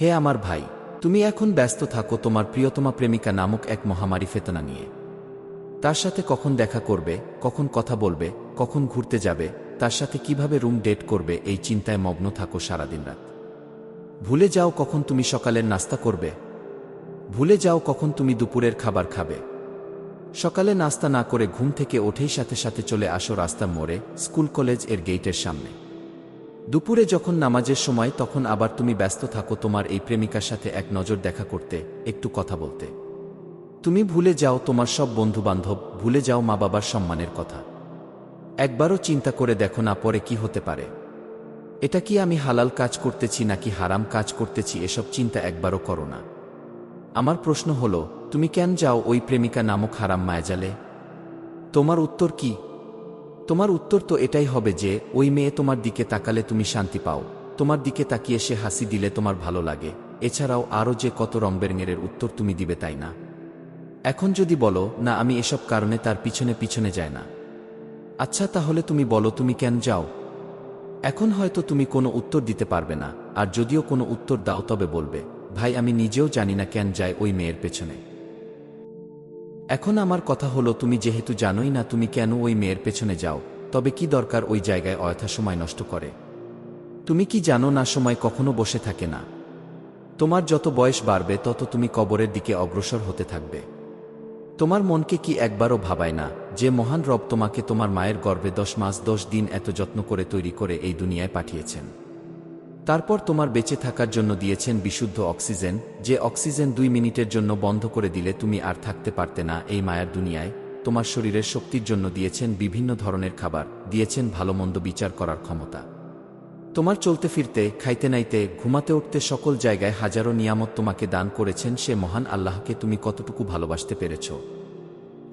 হে আমার ভাই, তুমি এখন ব্যস্ত থাকো তোমার প্রিয়তমা প্রেমিকা নামক এক মহামারী ফেতনা নিয়ে। তার সাথে কখন দেখা করবে, কখন কথা বলবে, কখন ঘুরতে যাবে, তার সাথে কীভাবে রুম ডেট করবে, এই চিন্তায় মগ্ন থাকো সারাদিন রাত। ভুলে যাও কখন তুমি সকালের নাস্তা করবে। ভুলে যাও কখন তুমি দুপুরের খাবার খাবে। সকালে নাস্তা না করে ঘুম থেকে ওঠেই সাথে সাথে চলে আসো রাস্তা মোড়ে, স্কুল কলেজের গেটের সামনে। দুপুরে যখন নামাজের সময়, তখন আবার তুমি ব্যস্ত থাকো তোমার এই প্রেমিকার সাথে এক নজর দেখা করতে, একটু কথা বলতে। তুমি ভুলে যাও তোমার সব বন্ধুবান্ধব, ভুলে যাও মা বাবার সম্মানের কথা। একবারও চিন্তা করে দেখো না পরে কি হতে পারে। এটা কি আমি হালাল কাজ করতেছি নাকি হারাম কাজ করতেছি, এসব চিন্তা একবারও করো না। আমার প্রশ্ন হল, তুমি কেন যাও ওই প্রেমিকা নামক হারাম মায়াজালে? তোমার উত্তর কি? তোমার উত্তর তো এটাই হবে যে, ওই মেয়ে তোমার দিকে তাকালে তুমি শান্তি পাও। তোমার দিকে তাকিয়ে সে হাসি দিলে তোমার ভালো লাগে। এছাড়াও আরও যে কত রংবেরঙের উত্তর তুমি দিবে তাই না? এখন যদি বলো, না, আমি এসব কারণে তার পিছনে পিছনে যায় না। আচ্ছা তাহলে তুমি বলো, তুমি কেন যাও? এখন হয়তো তুমি কোনো উত্তর দিতে পারবে না, আর যদিও কোনো উত্তর দাও তবে বলবে, ভাই, আমি নিজেও জানি না কেন যায় ওই মেয়ের পেছনে। এখন আমার কথা হলো, তুমি যেহেতু জানোই না তুমি কেন ওই মেয়ের পেছনে যাও, তবে কি দরকার ওই জায়গায় অযথা সময় নষ্ট করে? তুমি কি জানো না সময় কখনো বসে থাকে না? তোমার যত বয়স বাড়বে, তত তুমি কবরের দিকে অগ্রসর হতে থাকবে। তোমার মনকে কি একবারও ভাবায় না যে মহান রব তোমাকে তোমার মায়ের গর্ভে দশ মাস দশ দিন এত যত্ন করে তৈরি করে এই দুনিয়ায় পাঠিয়েছেন? তারপর তোমার বেঁচে থাকার জন্য দিয়েছেন বিশুদ্ধ অক্সিজেন, যে অক্সিজেন দুই মিনিটের জন্য বন্ধ করে দিলে তুমি আর থাকতে পারতে না এই মায়ার দুনিয়ায়। তোমার শরীরের শক্তির জন্য দিয়েছেন বিভিন্ন ধরনের খাবার, দিয়েছেন ভালো মন্দ বিচার করার ক্ষমতা। তোমার চলতে ফিরতে, খাইতে নাইতে, ঘুমাতে উঠতে সকল জায়গায় হাজারো নিয়ামত তোমাকে দান করেছেন সে মহান আল্লাহকে তুমি কতটুকু ভালোবাসতে পেরেছ।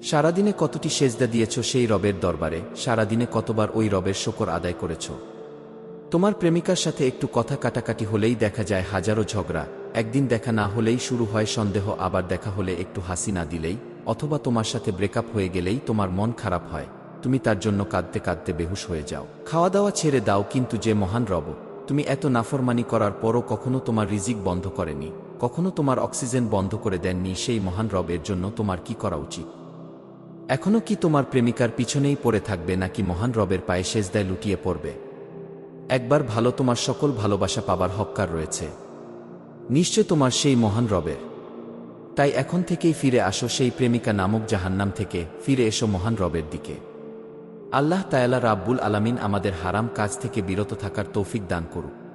সারাদিনে কতটি সেজদা দিয়েছ সেই রবের দরবারে, সারাদিনে কতবার ওই রবের শকর আদায় করেছ। তোমার প্রেমিকার সাথে একটু কথা কাটাকাটি হলেই দেখা যায় হাজারো ঝগড়া। একদিন দেখা না হলেই শুরু হয় সন্দেহ, আবার দেখা হলে একটু হাসি না দিলেই, অথবা তোমার সাথে ব্রেকআপ হয়ে গেলেই তোমার মন খারাপ হয়। তুমি তার জন্য কাঁদতে কাঁদতে বেহুশ হয়ে যাও। খাওয়া দাওয়া ছেড়ে দাও, কিন্তু যে মহান রব, তুমি এত নাফরমানি করার পরও কখনো তোমার রিজিক বন্ধ করেনি। কখনো তোমার অক্সিজেন বন্ধ করে দেননি, সেই মহান রবের জন্য তোমার কি করা উচিত? এখনও কি তোমার প্রেমিকার পিছনেই পড়ে থাকবে, নাকি মহান রবের পায়ে সেজদায় লুটিয়ে পড়বে? একবার ভালো তোমার সকল ভালোবাসা পাবার হক্কার রয়েছে। নিশ্চয় তোমার সেই মহান রবের। তাই এখন থেকেই ফিরে আসো সেই প্রেমিকা নামক জাহান্নাম থেকে, ফিরে এসো মহান রবের দিকে। আল্লাহ তায়ালা রাব্বুল আলামিন আমাদের হারাম কাজ থেকে বিরত থাকার তৌফিক দান করুক।